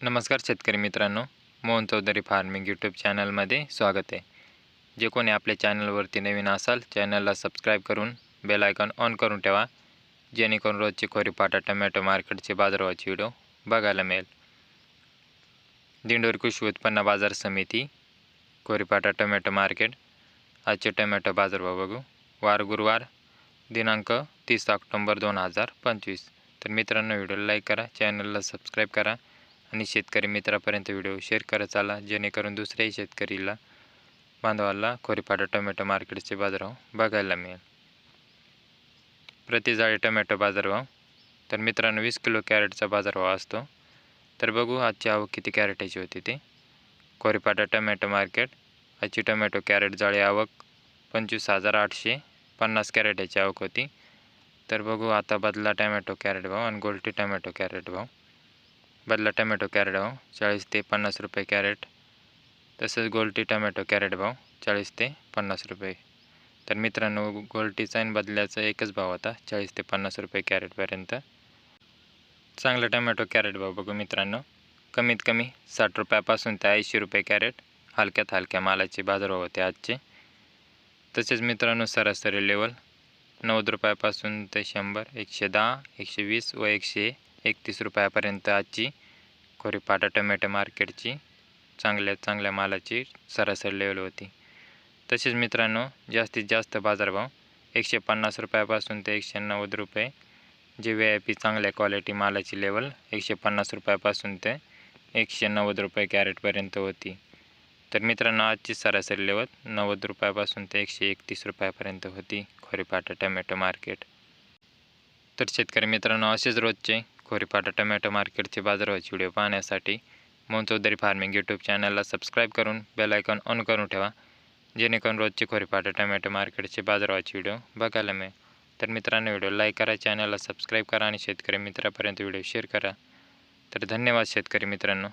नमस्कार शेतकरी मित्रांनो मोहन चौधरी फार्मिंग यूट्यूब चॅनलमध्ये स्वागत आहे. जे कोणी आपल्या चॅनलवरती नवीन असाल चॅनलला सबस्क्राईब करून बेल आयकॉन ऑन करून ठेवा जेणेकरून रोजची खोरीपाटा टमॅटो मार्केटचे बाजारवाची व्हिडिओ बघायला मिळेल. दिंडोरी कृषी उत्पन्न बाजार समिती खोरीपाटा टमॅटो मार्केट आजचे टमॅटो बाजारभाव बघू. वार गुरुवार दिनांक तीस ऑक्टोंबर दोन हजार पंचवीस. तर मित्रांनो व्हिडिओला लाईक करा चॅनलला सबस्क्राईब करा आणि शेतकरी मित्रापर्यंत व्हिडिओ शेअर करत चाला जेणेकरून दुसऱ्याही शेतकरीला बांधवाला खोरीपाडा टोमॅटो मार्केटचे बाजारभाव बघायला मिळेल. प्रति जाळी टोमॅटो बाजारभाव तर मित्रांनो वीस किलो कॅरेटचा बाजारभाव असतो. तर बघू आजची आवक किती कॅरेटाची होती ती. खोरीपाडा टोमॅटो मार्केट आजची टोमॅटो कॅरेट जाळी आवक पंचवीस हजार आठशे पन्नास कॅरेटाची आवक होती. तर बघू आता बदला टोमॅटो कॅरेट भाव आणि गोल्टी टोमॅटो कॅरेट भाव. बदला टमॅटो कॅरेट भाव चाळीस ते पन्नास रुपये कॅरेट. तसंच गोल्टी टमॅटो कॅरेट भाव चाळीस ते पन्नास रुपये. तर मित्रांनो गोल्टीचा आणि बदल्याचा एकच भाव होता चाळीस ते पन्नास रुपये कॅरेटपर्यंत चांगला टमॅटो कॅरेट भाव बघू मित्रांनो. कमीत कमी साठ रुपयापासून ते ऐंशी रुपये कॅरेट हलक्यात हलक्या मालाचे बाजारभाव होते आजचे. तसेच मित्रांनो सरासरी लेवल नव्वद रुपयापासून ते शंभर एकशे दहा एकशे वीस व एकशे एकतीस रुपयापर्यंत आजची खोरीपाटा टोमॅटो मार्केटची चांगल्या चांगल्या मालाची सरासरी लेवल होती. तसेच मित्रांनो जास्तीत जास्त बाजारभाव एकशे पन्नास रुपयापासून ते एकशे नव्वद रुपये जे व्ही आय पी चांगल्या क्वालिटी मालाची लेवल एकशे पन्नास रुपयापासून ते एकशे नव्वद रुपये कॅरेटपर्यंत होती. तर मित्रांनो आजची सरासरी लेवल नव्वद रुपयापासून ते एकशे एकतीस रुपयापर्यंत होती खोरीपाटा टमॅटो मार्केट. तर शेतकरी मित्रांनो असेच रोजचे खोरीपाटा टमॅटो मार्केटचे बाजारभावाचे व्हिडिओ पाहण्यासाठी मोहन चौधरी फार्मिंग यूट्यूब चॅनलला सबस्क्राईब करून बेल आयकॉन ऑन करून ठेवा जेणेकरून रोजचे खोरीपाटा टमॅटो मार्केटचे बाजारभावाचे व्हिडिओ बघायला मिळेल. तर मित्रांनो व्हिडिओ लाईक करा चॅनलला सबस्क्राईब करा आणि शेतकरी मित्रापर्यंत व्हिडिओ शेअर करा. तर धन्यवाद शेतकरी मित्रांनो.